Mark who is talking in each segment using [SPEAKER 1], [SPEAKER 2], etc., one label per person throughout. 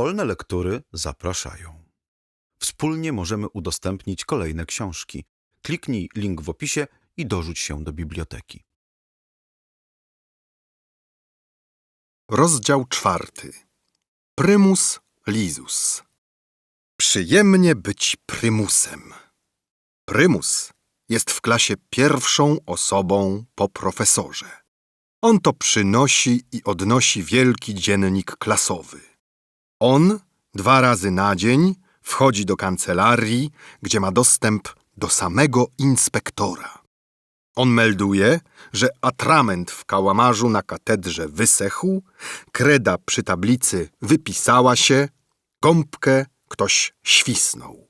[SPEAKER 1] Wolne lektury zapraszają. Wspólnie możemy udostępnić kolejne książki. Kliknij link w opisie i dorzuć się do biblioteki.
[SPEAKER 2] Rozdział czwarty. Prymus Lizus. Przyjemnie być prymusem. Prymus jest w klasie pierwszą osobą po profesorze. On to przynosi i odnosi wielki dziennik klasowy. On dwa razy na dzień wchodzi do kancelarii, gdzie ma dostęp do samego inspektora. On melduje, że atrament w kałamarzu na katedrze wysechł, kreda przy tablicy wypisała się, gąbkę ktoś świsnął.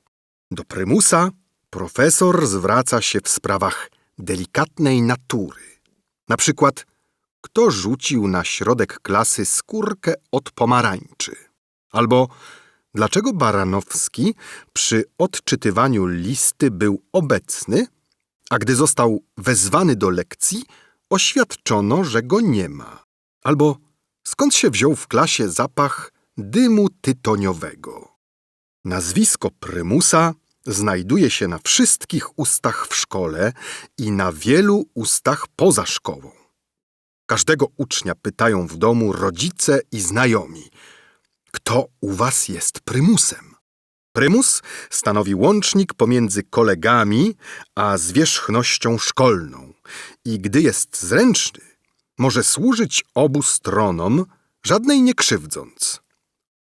[SPEAKER 2] Do prymusa profesor zwraca się w sprawach delikatnej natury. Na przykład, kto rzucił na środek klasy skórkę od pomarańczy? Albo dlaczego Baranowski przy odczytywaniu listy był obecny, a gdy został wezwany do lekcji, oświadczono, że go nie ma. Albo skąd się wziął w klasie zapach dymu tytoniowego. Nazwisko prymusa znajduje się na wszystkich ustach w szkole i na wielu ustach poza szkołą. Każdego ucznia pytają w domu rodzice i znajomi, kto u was jest prymusem? Prymus stanowi łącznik pomiędzy kolegami a zwierzchnością szkolną i gdy jest zręczny, może służyć obu stronom, żadnej nie krzywdząc.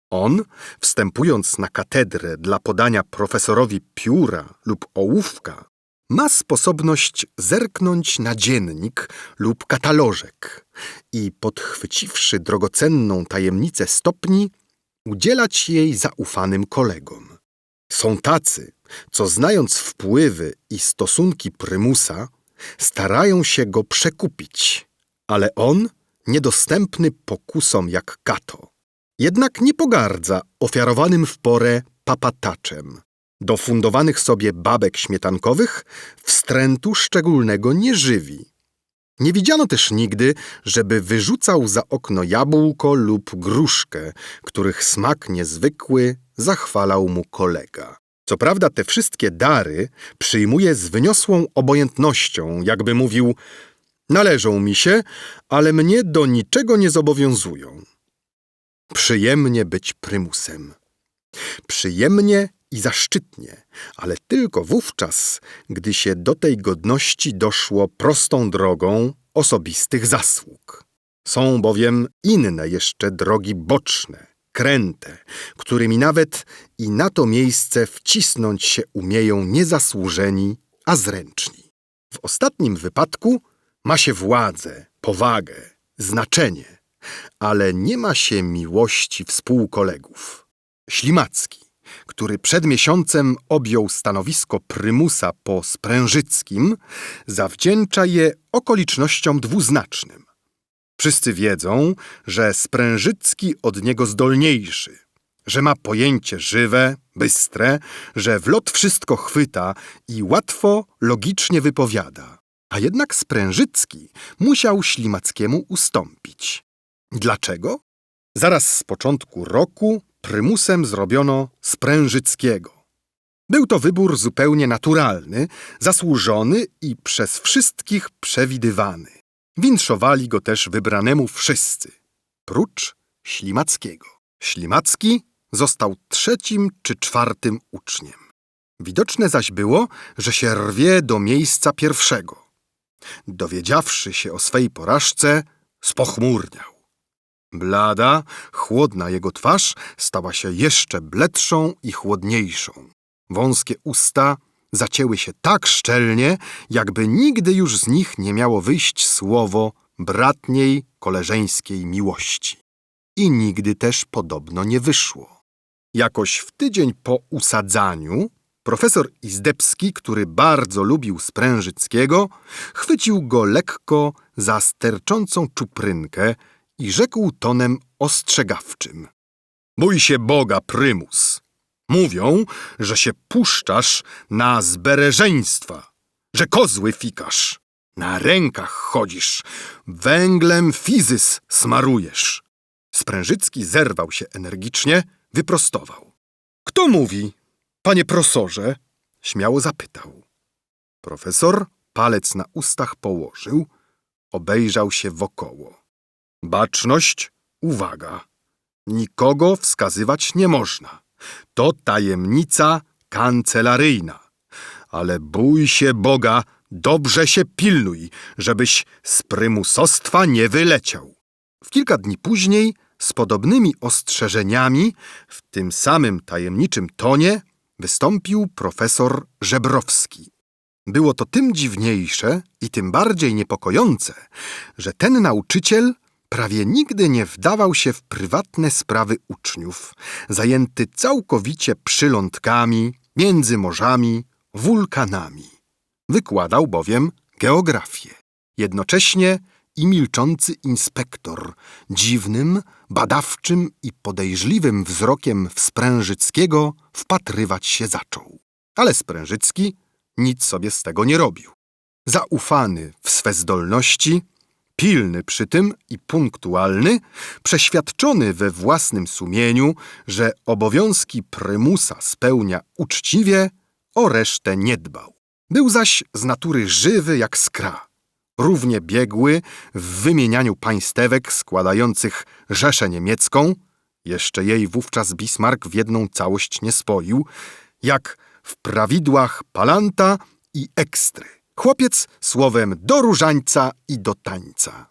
[SPEAKER 2] On, wstępując na katedrę dla podania profesorowi pióra lub ołówka, ma sposobność zerknąć na dziennik lub katalożek i podchwyciwszy drogocenną tajemnicę stopni, udzielać jej zaufanym kolegom. Są tacy, co znając wpływy i stosunki prymusa, starają się go przekupić, ale on niedostępny pokusom jak kato. Jednak nie pogardza ofiarowanym w porę papataczem. Do fundowanych sobie babek śmietankowych wstrętu szczególnego nie żywi. Nie widziano też nigdy, żeby wyrzucał za okno jabłko lub gruszkę, których smak niezwykły zachwalał mu kolega. Co prawda te wszystkie dary przyjmuje z wyniosłą obojętnością, jakby mówił należą mi się, ale mnie do niczego nie zobowiązują. Przyjemnie być prymusem. Przyjemnie i zaszczytnie, ale tylko wówczas, gdy się do tej godności doszło prostą drogą osobistych zasług. Są bowiem inne jeszcze drogi boczne, kręte, którymi nawet i na to miejsce wcisnąć się umieją niezasłużeni, a zręczni. W ostatnim wypadku ma się władzę, powagę, znaczenie, ale nie ma się miłości współkolegów. Ślimacki, który przed miesiącem objął stanowisko prymusa po Sprężyckim, zawdzięcza je okolicznościom dwuznacznym. Wszyscy wiedzą, że Sprężycki od niego zdolniejszy, że ma pojęcie żywe, bystre, że w lot wszystko chwyta i łatwo, logicznie wypowiada. A jednak Sprężycki musiał Ślimackiemu ustąpić. Dlaczego? Zaraz z początku roku prymusem zrobiono Sprężyckiego. Był to wybór zupełnie naturalny, zasłużony i przez wszystkich przewidywany. Winszowali go też wybranemu wszyscy, prócz Ślimackiego. Ślimacki został trzecim czy czwartym uczniem. Widoczne zaś było, że się rwie do miejsca pierwszego. Dowiedziawszy się o swej porażce, spochmurniał. Blada, chłodna jego twarz stała się jeszcze bledszą i chłodniejszą. Wąskie usta zacięły się tak szczelnie, jakby nigdy już z nich nie miało wyjść słowo bratniej, koleżeńskiej miłości. I nigdy też podobno nie wyszło. Jakoś w tydzień po usadzaniu profesor Izdebski, który bardzo lubił Sprężyckiego, chwycił go lekko za sterczącą czuprynkę i rzekł tonem ostrzegawczym. Bój się Boga, prymus. Mówią, że się puszczasz na zbereżeństwa, że kozły fikasz, na rękach chodzisz, węglem fizys smarujesz. Sprężycki zerwał się energicznie, wyprostował. Kto mówi, panie profesorze? Śmiało zapytał. Profesor palec na ustach położył, obejrzał się wokoło. Baczność, uwaga. Nikogo wskazywać nie można. To tajemnica kancelaryjna. Ale bój się Boga, dobrze się pilnuj, żebyś z prymusostwa nie wyleciał. W kilka dni później, z podobnymi ostrzeżeniami, w tym samym tajemniczym tonie, wystąpił profesor Żebrowski. Było to tym dziwniejsze i tym bardziej niepokojące, że ten nauczyciel prawie nigdy nie wdawał się w prywatne sprawy uczniów, zajęty całkowicie przylądkami, między morzami, wulkanami. Wykładał bowiem geografię. Jednocześnie i milczący inspektor dziwnym, badawczym i podejrzliwym wzrokiem w Sprężyckiego wpatrywać się zaczął. Ale Sprężycki nic sobie z tego nie robił. Zaufany w swe zdolności, pilny przy tym i punktualny, przeświadczony we własnym sumieniu, że obowiązki prymusa spełnia uczciwie, o resztę nie dbał. Był zaś z natury żywy jak skra, równie biegły w wymienianiu państewek składających Rzeszę Niemiecką, jeszcze jej wówczas Bismarck w jedną całość nie spoił, jak w prawidłach Palanta i Ekstry. Chłopiec słowem do różańca i do tańca.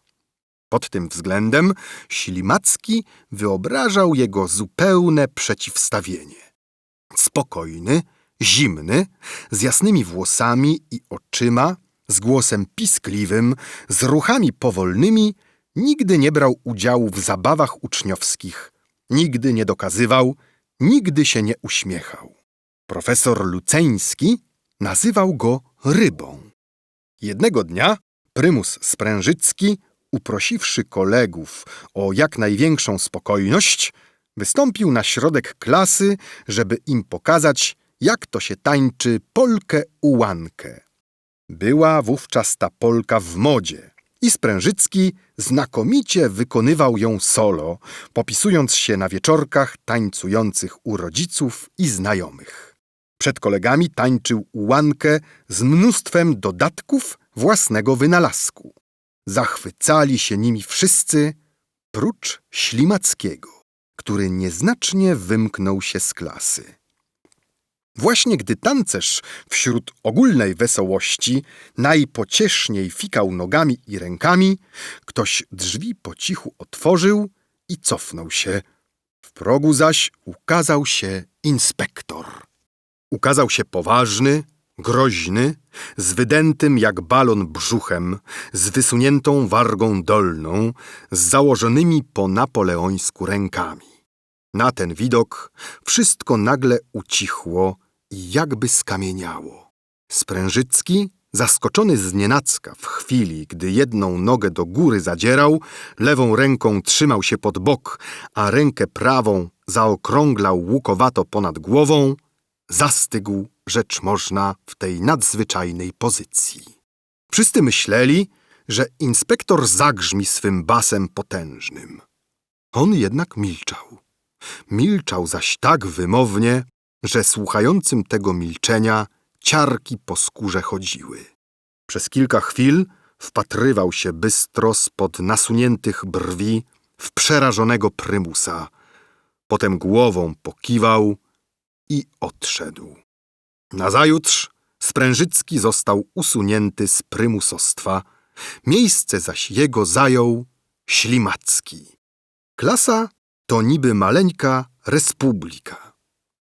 [SPEAKER 2] Pod tym względem Ślimacki wyobrażał jego zupełne przeciwstawienie. Spokojny, zimny, z jasnymi włosami i oczyma, z głosem piskliwym, z ruchami powolnymi, nigdy nie brał udziału w zabawach uczniowskich, nigdy nie dokazywał, nigdy się nie uśmiechał. Profesor Luceński nazywał go rybą. Jednego dnia prymus Sprężycki, uprosiwszy kolegów o jak największą spokojność, wystąpił na środek klasy, żeby im pokazać, jak to się tańczy polkę ułankę. Była wówczas ta polka w modzie i Sprężycki znakomicie wykonywał ją solo, popisując się na wieczorkach tańcujących u rodziców i znajomych. Przed kolegami tańczył ułankę z mnóstwem dodatków własnego wynalazku. Zachwycali się nimi wszyscy, prócz Ślimackiego, który nieznacznie wymknął się z klasy. Właśnie gdy tancerz wśród ogólnej wesołości najpocieszniej fikał nogami i rękami, ktoś drzwi po cichu otworzył i cofnął się. W progu zaś ukazał się inspektor. Ukazał się poważny, groźny, z wydętym jak balon brzuchem, z wysuniętą wargą dolną, z założonymi po napoleońsku rękami. Na ten widok wszystko nagle ucichło i jakby skamieniało. Sprężycki, zaskoczony znienacka w chwili, gdy jedną nogę do góry zadzierał, lewą ręką trzymał się pod bok, a rękę prawą zaokrąglał łukowato ponad głową, zastygł, rzecz można, w tej nadzwyczajnej pozycji. Wszyscy myśleli, że inspektor zagrzmi swym basem potężnym. On jednak milczał. Milczał zaś tak wymownie, że słuchającym tego milczenia ciarki po skórze chodziły. Przez kilka chwil wpatrywał się bystro spod nasuniętych brwi w przerażonego prymusa. Potem głową pokiwał i odszedł. Nazajutrz Sprężycki został usunięty z prymusostwa, miejsce zaś jego zajął Ślimacki. Klasa to niby maleńka republika.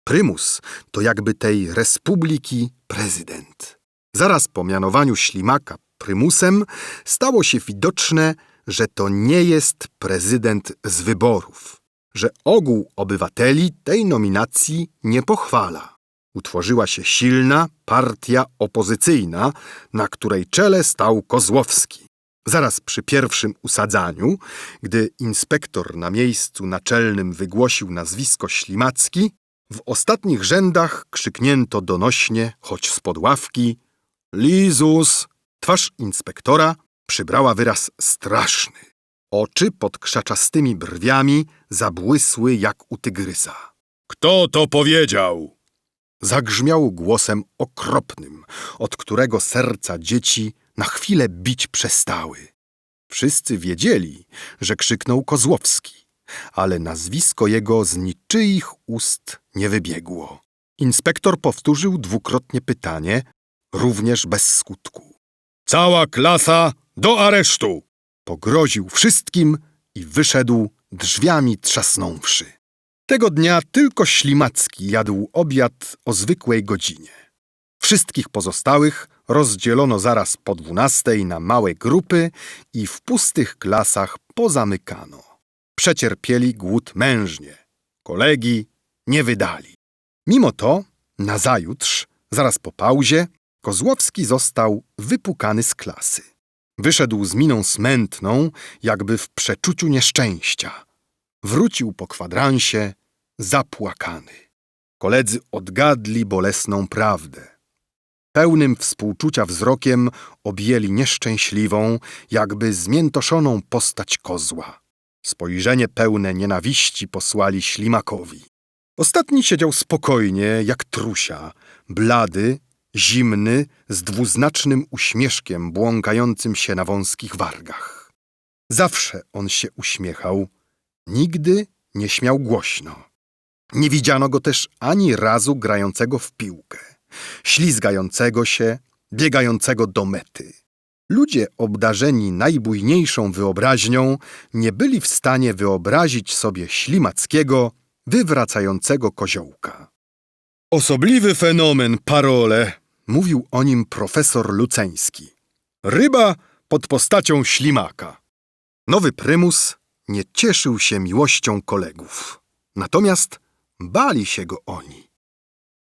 [SPEAKER 2] Prymus to jakby tej republiki prezydent. Zaraz po mianowaniu Ślimaka prymusem stało się widoczne, że to nie jest prezydent z wyborów, że ogół obywateli tej nominacji nie pochwala. Utworzyła się silna partia opozycyjna, na której czele stał Kozłowski. Zaraz przy pierwszym usadzaniu, gdy inspektor na miejscu naczelnym wygłosił nazwisko Ślimacki, w ostatnich rzędach krzyknięto donośnie, choć spod ławki Lizus! Twarz inspektora przybrała wyraz straszny. Oczy pod krzaczastymi brwiami zabłysły jak u tygrysa. Kto to powiedział? Zagrzmiał głosem okropnym, od którego serca dzieci na chwilę bić przestały. Wszyscy wiedzieli, że krzyknął Kozłowski, ale nazwisko jego z niczyich ust nie wybiegło. Inspektor powtórzył dwukrotnie pytanie, również bez skutku. Cała klasa do aresztu! Pogroził wszystkim i wyszedł drzwiami trzasnąwszy. Tego dnia tylko Ślimacki jadł obiad o zwykłej godzinie. Wszystkich pozostałych rozdzielono zaraz po dwunastej na małe grupy i w pustych klasach pozamykano. Przecierpieli głód mężnie. Kolegi nie wydali. Mimo to, nazajutrz, zaraz po pauzie, Kozłowski został wypukany z klasy. Wyszedł z miną smętną, jakby w przeczuciu nieszczęścia. Wrócił po kwadransie zapłakany. Koledzy odgadli bolesną prawdę. Pełnym współczucia wzrokiem objęli nieszczęśliwą, jakby zmiętoszoną postać kozła. Spojrzenie pełne nienawiści posłali ślimakowi. Ostatni siedział spokojnie, jak trusia, blady, zimny, z dwuznacznym uśmieszkiem błąkającym się na wąskich wargach. Zawsze on się uśmiechał, nigdy nie śmiał głośno. Nie widziano go też ani razu grającego w piłkę, ślizgającego się, biegającego do mety. Ludzie obdarzeni najbujniejszą wyobraźnią nie byli w stanie wyobrazić sobie ślimackiego, wywracającego koziołka. Osobliwy fenomen, parole, mówił o nim profesor Luceński. Ryba pod postacią ślimaka. Nowy prymus nie cieszył się miłością kolegów. Natomiast bali się go oni.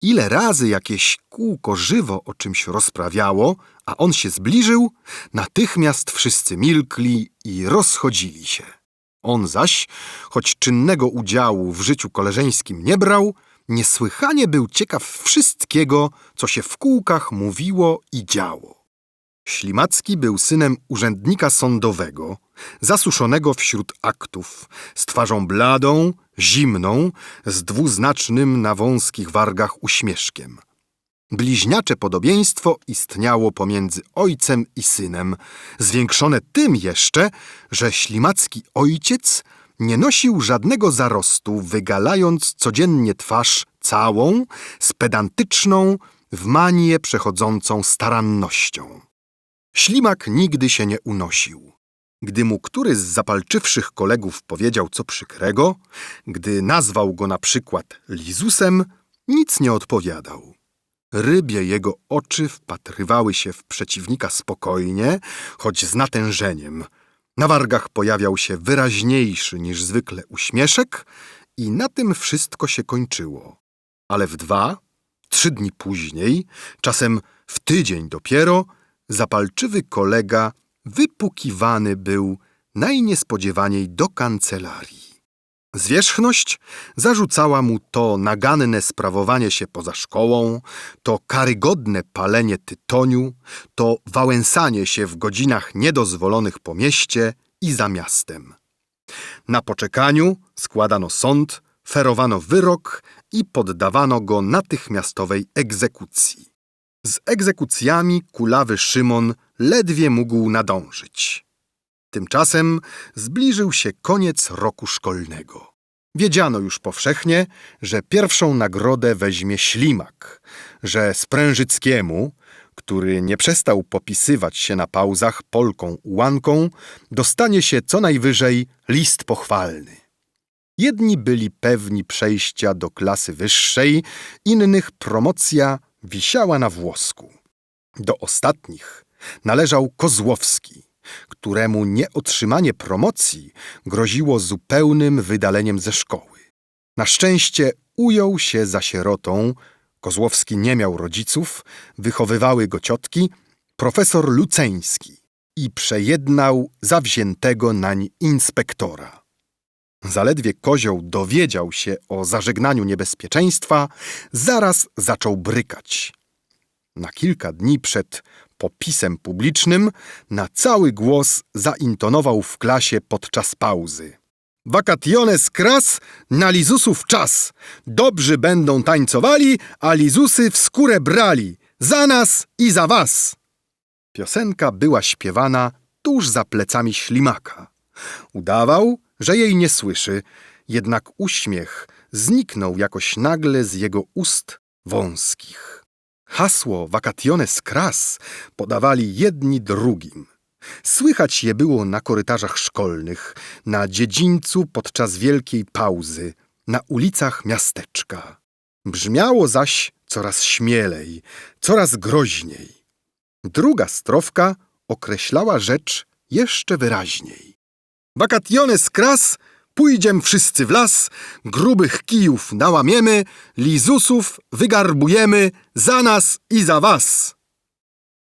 [SPEAKER 2] Ile razy jakieś kółko żywo o czymś rozprawiało, a on się zbliżył, natychmiast wszyscy milkli i rozchodzili się. On zaś, choć czynnego udziału w życiu koleżeńskim nie brał, niesłychanie był ciekaw wszystkiego, co się w kółkach mówiło i działo. Ślimacki był synem urzędnika sądowego, zasuszonego wśród aktów, z twarzą bladą, zimną, z dwuznacznym na wąskich wargach uśmieszkiem. Bliźniacze podobieństwo istniało pomiędzy ojcem i synem, zwiększone tym jeszcze, że ślimacki ojciec nie nosił żadnego zarostu, wygalając codziennie twarz całą, z pedantyczną, w manię przechodzącą starannością. Ślimak nigdy się nie unosił. Gdy mu który z zapalczywszych kolegów powiedział co przykrego, gdy nazwał go na przykład Lizusem, nic nie odpowiadał. Rybie jego oczy wpatrywały się w przeciwnika spokojnie, choć z natężeniem. Na wargach pojawiał się wyraźniejszy niż zwykle uśmieszek i na tym wszystko się kończyło. Ale w dwa, trzy dni później, czasem w tydzień dopiero, zapalczywy kolega wypukiwany był najniespodziewaniej do kancelarii. Zwierzchność zarzucała mu to naganne sprawowanie się poza szkołą, to karygodne palenie tytoniu, to wałęsanie się w godzinach niedozwolonych po mieście i za miastem. Na poczekaniu składano sąd, ferowano wyrok i poddawano go natychmiastowej egzekucji. Z egzekucjami kulawy Szymon ledwie mógł nadążyć. Tymczasem zbliżył się koniec roku szkolnego. Wiedziano już powszechnie, że pierwszą nagrodę weźmie ślimak, że Sprężyckiemu, który nie przestał popisywać się na pauzach Polką ułanką, dostanie się co najwyżej list pochwalny. Jedni byli pewni przejścia do klasy wyższej, innych promocja wisiała na włosku. Do ostatnich należał Kozłowski, któremu nieotrzymanie promocji groziło zupełnym wydaleniem ze szkoły. Na szczęście ujął się za sierotą, Kozłowski nie miał rodziców, wychowywały go ciotki, profesor Luceński i przejednał zawziętego nań inspektora. Zaledwie kozioł dowiedział się o zażegnaniu niebezpieczeństwa, zaraz zaczął brykać. Na kilka dni przed popisem publicznym na cały głos zaintonował w klasie podczas pauzy. Vakationes kras, na Lizusów czas. Dobrzy będą tańcowali, a Lizusy w skórę brali. Za nas i za was. Piosenka była śpiewana tuż za plecami ślimaka. Udawał, że jej nie słyszy, jednak uśmiech zniknął jakoś nagle z jego ust wąskich. Hasło Vakationes kras podawali jedni drugim. Słychać je było na korytarzach szkolnych, na dziedzińcu podczas wielkiej pauzy, na ulicach miasteczka. Brzmiało zaś coraz śmielej, coraz groźniej. Druga strofka określała rzecz jeszcze wyraźniej. Vakationes kras, pójdziem wszyscy w las, grubych kijów nałamiemy, lizusów wygarbujemy za nas i za was.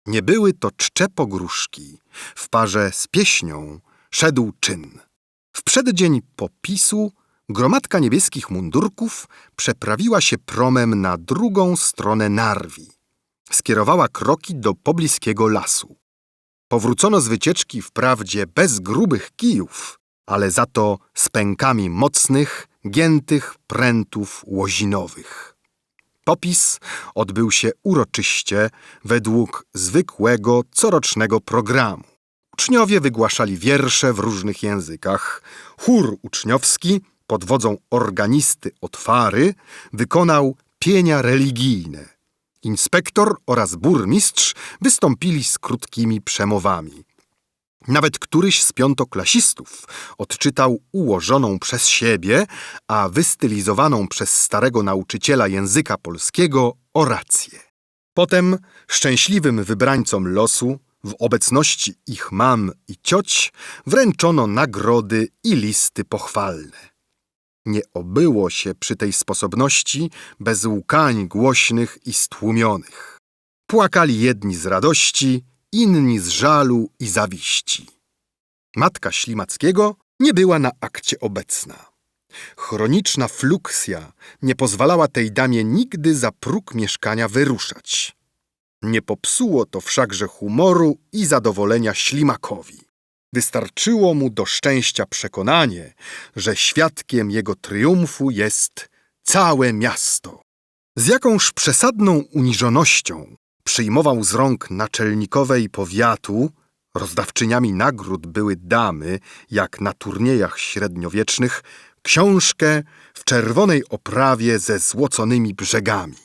[SPEAKER 2] Nie były to czcze pogróżki. W parze z pieśnią szedł czyn. W przeddzień popisu gromadka niebieskich mundurków przeprawiła się promem na drugą stronę Narwi. Skierowała kroki do pobliskiego lasu. Powrócono z wycieczki wprawdzie bez grubych kijów, ale za to z pękami mocnych, giętych prętów łozinowych. Popis odbył się uroczyście według zwykłego corocznego programu. Uczniowie wygłaszali wiersze w różnych językach. Chór uczniowski pod wodzą organisty Otwary wykonał pienia religijne. Inspektor oraz burmistrz wystąpili z krótkimi przemowami. Nawet któryś z piątoklasistów odczytał ułożoną przez siebie, a wystylizowaną przez starego nauczyciela języka polskiego orację. Potem szczęśliwym wybrańcom losu, w obecności ich mam i cioć, wręczono nagrody i listy pochwalne. Nie obyło się przy tej sposobności bez łkań głośnych i stłumionych. Płakali jedni z radości, inni z żalu i zawiści. Matka Ślimackiego nie była na akcie obecna. Chroniczna fluksja nie pozwalała tej damie nigdy za próg mieszkania wyruszać. Nie popsuło to wszakże humoru i zadowolenia Ślimakowi. Wystarczyło mu do szczęścia przekonanie, że świadkiem jego triumfu jest całe miasto. Z jakąż przesadną uniżonością przyjmował z rąk naczelnikowej powiatu, rozdawczyniami nagród były damy, jak na turniejach średniowiecznych, książkę w czerwonej oprawie ze złoconymi brzegami.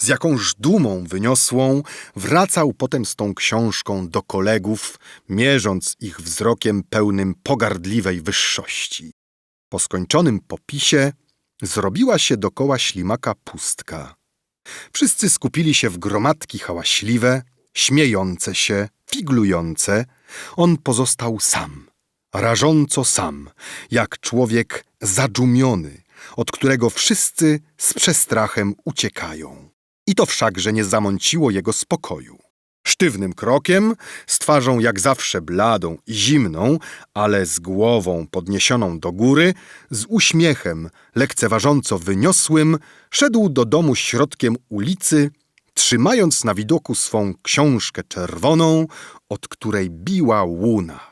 [SPEAKER 2] Z jakąż dumą wyniosłą wracał potem z tą książką do kolegów, mierząc ich wzrokiem pełnym pogardliwej wyższości. Po skończonym popisie zrobiła się dokoła ślimaka pustka. Wszyscy skupili się w gromadki hałaśliwe, śmiejące się, figlujące. On pozostał sam, rażąco sam, jak człowiek zadżumiony, od którego wszyscy z przestrachem uciekają. I to wszakże nie zamąciło jego spokoju. Sztywnym krokiem, z twarzą jak zawsze bladą i zimną, ale z głową podniesioną do góry, z uśmiechem lekceważąco wyniosłym, szedł do domu środkiem ulicy, trzymając na widoku swą książkę czerwoną, od której biła łuna.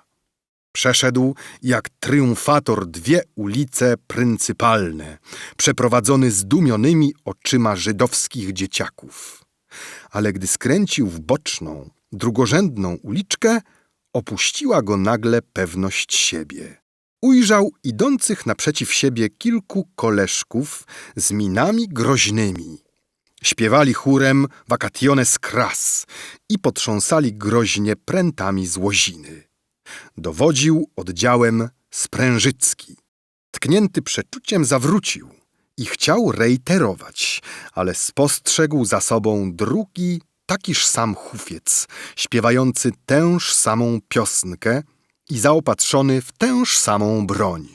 [SPEAKER 2] Przeszedł jak triumfator dwie ulice pryncypalne, przeprowadzony zdumionymi oczyma żydowskich dzieciaków. Ale gdy skręcił w boczną, drugorzędną uliczkę, opuściła go nagle pewność siebie. Ujrzał idących naprzeciw siebie kilku koleżków z minami groźnymi. Śpiewali chórem Vakationes Kras i potrząsali groźnie prętami z łoziny. Dowodził oddziałem Sprężycki. Tknięty przeczuciem zawrócił i chciał reiterować, ale spostrzegł za sobą drugi, takiż sam hufiec, śpiewający tęż samą piosnkę i zaopatrzony w tęż samą broń.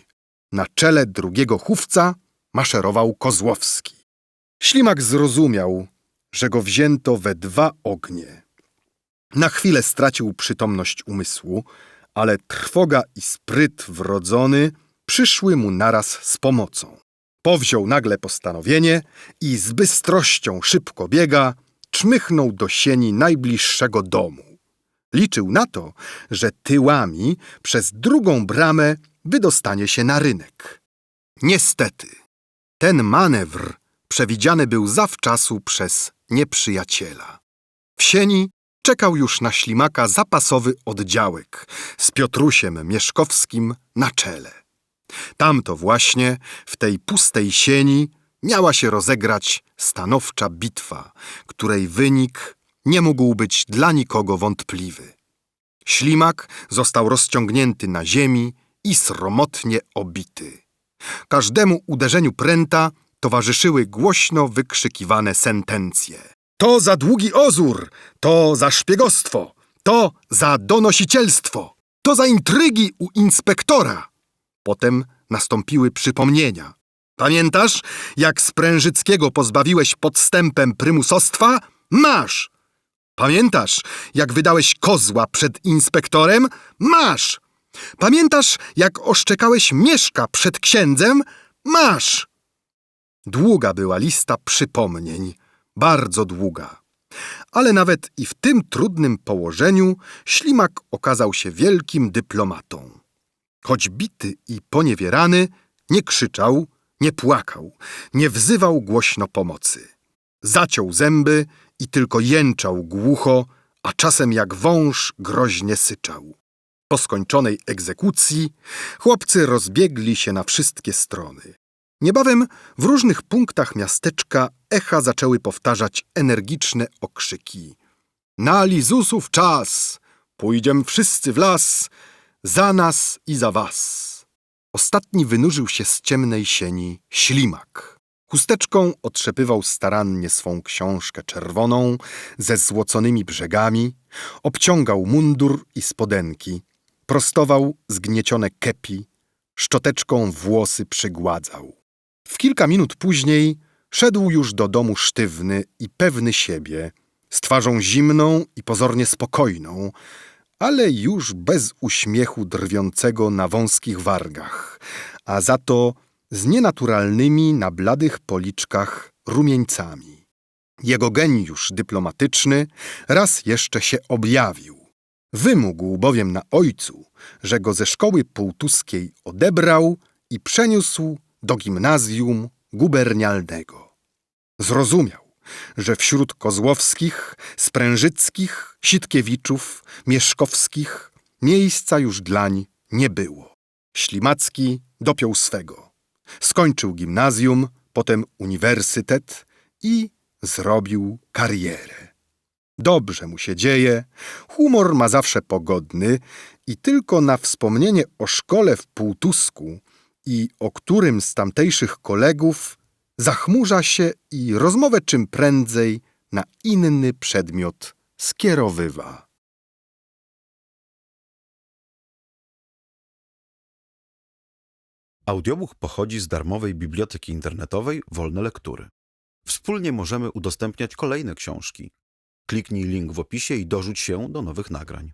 [SPEAKER 2] Na czele drugiego chówca maszerował Kozłowski. Ślimak zrozumiał, że go wzięto we dwa ognie. Na chwilę stracił przytomność umysłu, ale trwoga i spryt wrodzony przyszły mu naraz z pomocą. Powziął nagle postanowienie i z bystrością szybko biega czmychnął do sieni najbliższego domu. Liczył na to, że tyłami przez drugą bramę wydostanie się na rynek. Niestety, ten manewr przewidziany był zawczasu przez nieprzyjaciela. W sieni czekał już na ślimaka zapasowy oddziałek z Piotrusiem Mieszkowskim na czele. Tamto właśnie w tej pustej sieni miała się rozegrać stanowcza bitwa, której wynik nie mógł być dla nikogo wątpliwy. Ślimak został rozciągnięty na ziemi i sromotnie obity. Każdemu uderzeniu pręta towarzyszyły głośno wykrzykiwane sentencje. To za długi ozór, to za szpiegostwo, to za donosicielstwo, to za intrygi u inspektora. Potem nastąpiły przypomnienia. Pamiętasz, jak Sprężyckiego pozbawiłeś podstępem prymusostwa? Masz! Pamiętasz, jak wydałeś kozła przed inspektorem? Masz! Pamiętasz, jak oszczekałeś mieszka przed księdzem? Masz! Długa była lista przypomnień, bardzo długa. Ale nawet i w tym trudnym położeniu ślimak okazał się wielkim dyplomatą. Choć bity i poniewierany, nie krzyczał, nie płakał, nie wzywał głośno pomocy. Zaciął zęby i tylko jęczał głucho, a czasem jak wąż groźnie syczał. Po skończonej egzekucji chłopcy rozbiegli się na wszystkie strony. Niebawem w różnych punktach miasteczka echa zaczęły powtarzać energiczne okrzyki. Na Lizusów czas! Pójdziem wszyscy w las! Za nas i za was! Ostatni wynurzył się z ciemnej sieni ślimak. Chusteczką otrzepywał starannie swą książkę czerwoną ze złoconymi brzegami, obciągał mundur i spodenki, prostował zgniecione kepi, szczoteczką włosy przygładzał. W kilka minut później szedł już do domu sztywny i pewny siebie, z twarzą zimną i pozornie spokojną, ale już bez uśmiechu drwiącego na wąskich wargach, a za to z nienaturalnymi na bladych policzkach rumieńcami. Jego geniusz dyplomatyczny raz jeszcze się objawił. Wymógł bowiem na ojcu, że go ze szkoły półtuskiej odebrał i przeniósł do gimnazjum gubernialnego. Zrozumiał, że wśród Kozłowskich, Sprężyckich, Sitkiewiczów, Mieszkowskich miejsca już dlań nie było. Ślimacki dopiął swego. Skończył gimnazjum, potem uniwersytet i zrobił karierę. Dobrze mu się dzieje, humor ma zawsze pogodny i tylko na wspomnienie o szkole w Półtusku i o którym z tamtejszych kolegów zachmurza się i rozmowę czym prędzej na inny przedmiot skierowywa.
[SPEAKER 1] Audiobook pochodzi z darmowej biblioteki internetowej Wolne Lektury. Wspólnie możemy udostępniać kolejne książki. Kliknij link w opisie i dorzuć się do nowych nagrań.